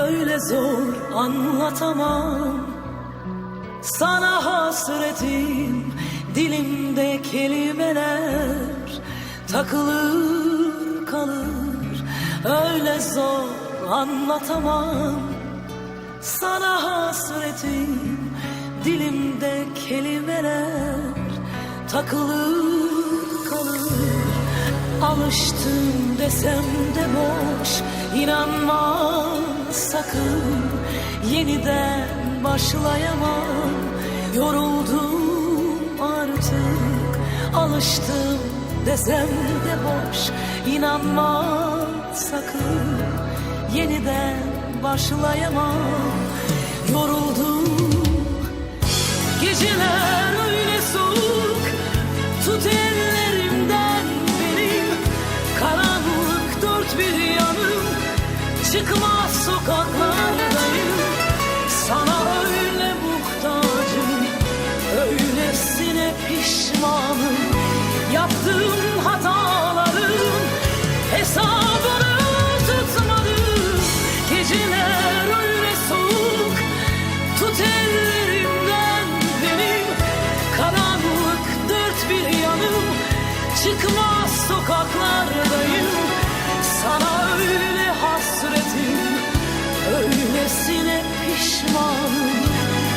Öyle zor anlatamam. Sana hasretim Dilimde kelimeler Takılır kalır. Öyle zor anlatamam. Sana hasretim Dilimde kelimeler Takılır kalır. Alıştım desem de boş inanma sakın Yeniden başlayamam. Yoruldum artık Alıştım desem de boş. İnanma sakın Yeniden başlayamam. Yoruldum Geceler öyle soğuk sokaklardayım. Sana öyle muhtacım Öylesine pişmanım. Yaptığım hataların Hesabını tutmadım. Geceler öyle soğuk Tut ellerimden benim Karanlık dört bir yanım Çıkmaz sokaklardayım. Sana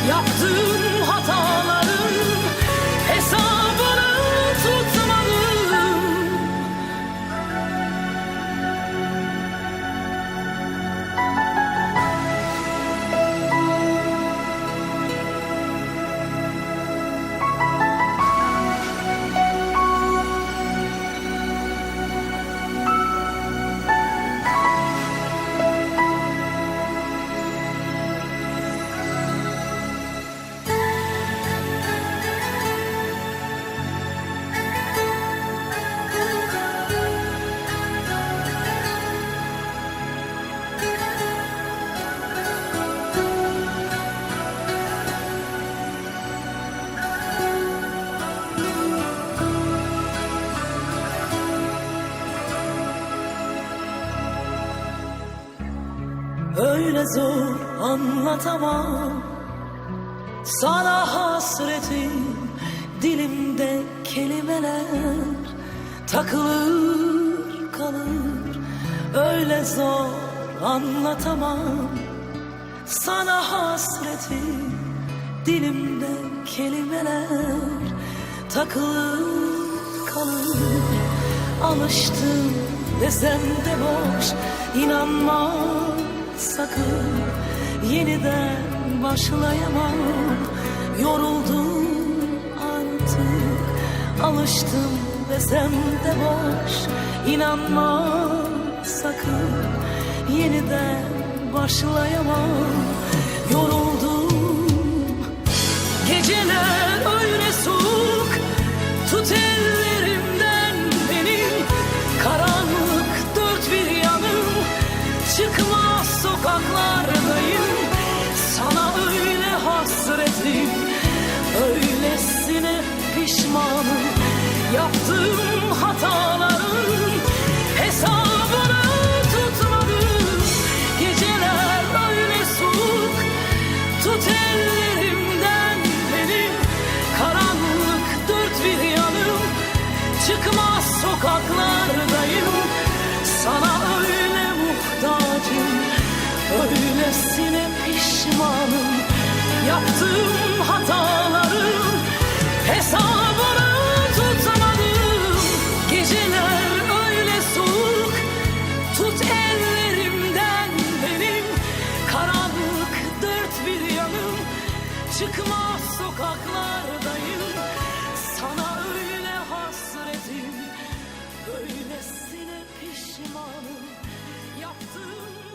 Yaptığım Öyle zor anlatamam. Sana hasretim Dilimde kelimeler Takılır kalır. Öyle zor anlatamam. Sana hasretim Dilimde kelimeler Takılır kalır. Alıştım desem de boş inanma sakın Yeniden başlayamam. Yoruldum artık Alıştım desem de boş. İnanma sakın Yeniden başlayamam Yaptığım hataların Hesabını tutmadım. Geceler öyle soğuk. Tut ellerimden benim Karanlık dört bir yanım. Çıkmaz sokaklardayım. Sana öyle muhtacım. Öylesine pişmanım. Yaptığım hataların Ah, hasretim. Böylesine pişmanım. Yaptığım